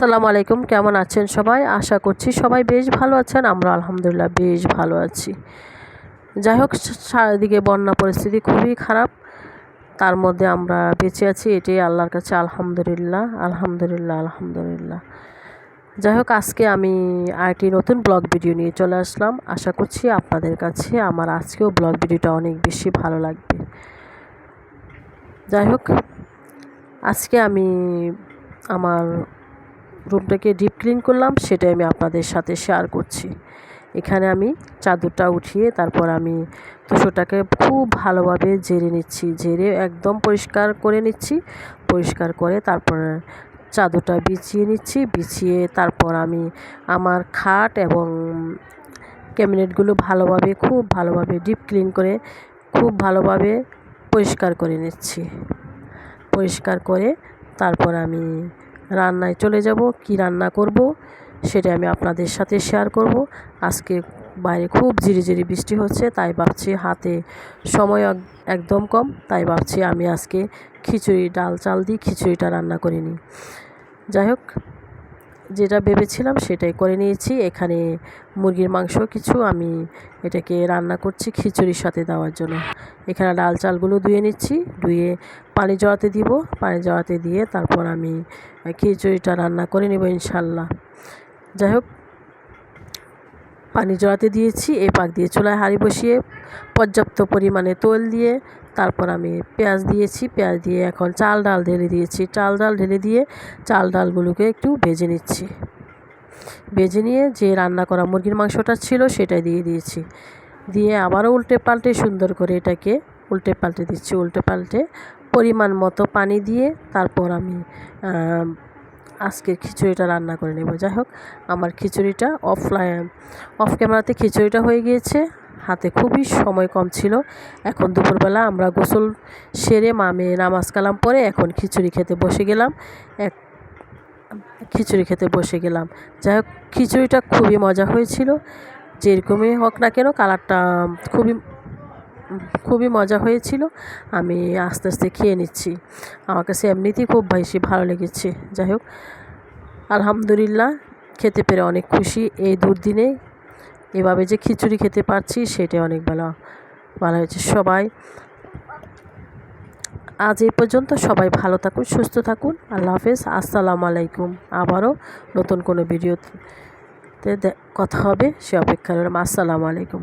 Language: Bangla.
আসসালামু আলাইকুম, কেমন আছেন সবাই? আশা করছি সবাই বেশ ভালো আছেন আমরা আলহামদুলিল্লাহ বেশ ভালো আছি। যাই হোক চারিদিকে বন্যা পরিস্থিতি খুবই খারাপ, তার মধ্যে আমরা বেঁচে আছি, এটাই আল্লাহর কাছে আলহামদুলিল্লাহ আলহামদুলিল্লাহ আলহামদুলিল্লাহ। যাই হোক, আজকে আমি আরেকটি নতুন ব্লগ ভিডিও নিয়ে চলে আসলাম। আশা করছি আপনাদের কাছে আমার আজকেও ব্লগ ভিডিওটা অনেক বেশি ভালো লাগবে। যাই হোক, আজকে আমি আমার রুমটাকে ডিপ ক্লিন করলাম, সেটাই আমি আপনাদের সাথে শেয়ার করছি। এখানে আমি চাদরটা উঠিয়ে তারপর আমি তুষোটাকে খুব ভালোভাবে জেরে নিচ্ছি জেরে একদম পরিষ্কার করে নিচ্ছি, পরিষ্কার করে তারপর চাদরটা বিছিয়ে নিচ্ছি, বিছিয়ে তারপর আমি আমার খাট এবং ক্যাবিনেটগুলো ভালোভাবে, খুব ভালোভাবে ডিপ ক্লিন করে, খুব ভালোভাবে পরিষ্কার করে নিচ্ছি। পরিষ্কার করে তারপর আমি রান্নায় চলে যাব, কি রান্না করব সেটা আমি আপনাদের সাথে শেয়ার করব। আজকে বাইরে খুব ঝিরিঝিরি বৃষ্টি হচ্ছে, তাই ভাবছি হাতে সময় একদম কম, তাই ভাবছি আমি আজকে খিচুড়ি, ডাল, চাল দিয়ে খিচুড়িটা রান্না করে নিই। যাই হোক যেটা ভেবেছিলাম সেটাই করে নিয়েছি। এখানে মুরগির মাংস কিছু আমি এটাকে রান্না করছি খিচুড়ির সাথে দেওয়ার জন্য। এখানে ডাল চালগুলো ধুয়ে নিচ্ছি, ধুয়ে পানি জড়াতে দিব। পানি জড়াতে দিয়ে তারপর আমি খিচুড়িটা রান্না করে নেব ইনশাল্লাহ। যাই হোক, পানি জড়াতে দিয়েছি এই পাক দিয়ে চুলায় হাঁড়ি বসিয়ে পর্যাপ্ত পরিমাণে তেল দিয়ে তারপর আমি পেঁয়াজ দিয়েছি, পেঁয়াজ দিয়ে এখন চাল ডাল ঢেলে দিয়েছি। চাল ডাল ঢেলে দিয়ে চাল ডালগুলোকে একটু ভেজে নিচ্ছি। ভেজে নিয়ে যে রান্না করা মুরগির মাংসটা ছিল সেটা দিয়ে দিয়েছি। দিয়ে আবারও উল্টে পাল্টে সুন্দর করে এটাকে উল্টে পাল্টে দিচ্ছি, উল্টে পাল্টে পরিমাণ মতো পানি দিয়ে তারপর আমি আজকের খিচুড়িটা রান্না করে নেব। যাই হোক, আমার খিচুড়িটা অফলাইন, অফ ক্যামেরাতে খিচুড়িটা হয়ে গিয়েছে। হাতে খুবই সময় কম ছিল। এখন দুপুরবেলা আমরা গোসল সেরে মামে নামাজ কালাম পরে এখন খিচুড়ি খেতে বসে গেলাম। এক খিচুড়ি খেতে বসে গেলাম। যাই হোক, খিচুড়িটা খুবই মজা হয়েছিল। যেরকমই হোক না কেন কালারটা খুবই খুবই মজা হয়েছিল। আমি আস্তে আস্তে খেয়ে নিচ্ছি। আমার কাছে এমনিতেই খুব বেশি ভালো লেগেছে। যাই হোক, আলহামদুলিল্লাহ, খেতে পেরে অনেক খুশি। এই দুর্দিনে এভাবে যে খিচুড়ি খেতে পারছি সেটাই অনেক ভালো ভালো হয়েছে। সবাই, আজ এই পর্যন্ত সবাই ভালো থাকুন, সুস্থ থাকুন। আল্লাহ হাফেজ। আসসালামু আলাইকুম। আবারও নতুন কোনো ভিডিওতে কথা হবে, সে অপেক্ষা রইলাম। আসসালামু আলাইকুম।